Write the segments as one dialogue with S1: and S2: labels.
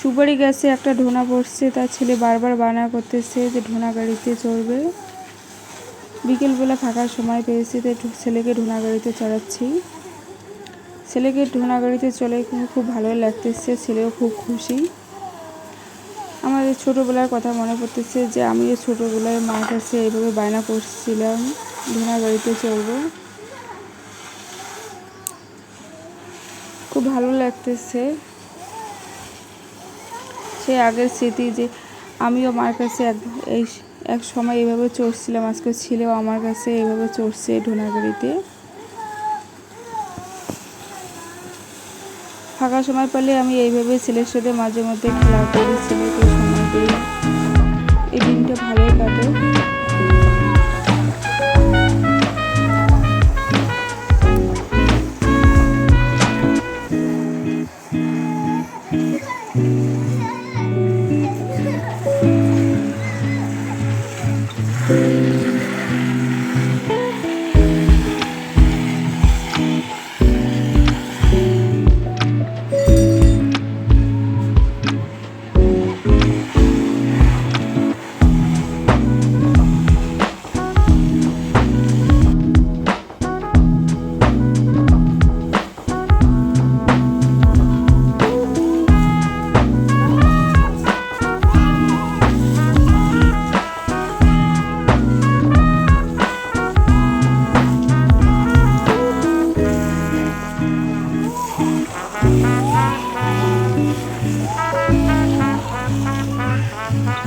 S1: সুপারি গাছে একটা ঢোনা পড়ছে, তার ছেলে বারবার বানা করতেছে যে ঢোনা গাড়িতে চড়বে। বিকেলবেলা ফাঁকার সময় পেয়েছি, তাই ছেলেকে ঢোনা গাড়িতে চড়াচ্ছি। ছেলেকে ঢোনা গাড়িতে চলে খুব ভালো লাগতেছে, ছেলেও খুব খুশি। আমাদের ছোটোবেলার কথা মনে পড়তেছে যে আমিও ছোটোবেলায় মার কাছে এইভাবে বায়না করছিলাম, ঢোনা গাড়িতে চড়বো। খুব ভালো লাগতেছে। সে আগের স্মৃতি যে আমিও মার কাছে এক, এই এক সময় এইভাবে চড়ছিলাম। আজকে ছেলেও আমার কাছে এভাবে চড়ছে ঢোনাগড়িতে। ফাঁকা সময় পেলে আমি এইভাবে ছেলের সাথে মাঝে মধ্যে খেলা করি, ছেলেকে সময় দিই এই দিনটা ভালোই কাটে।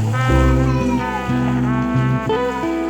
S1: thank you.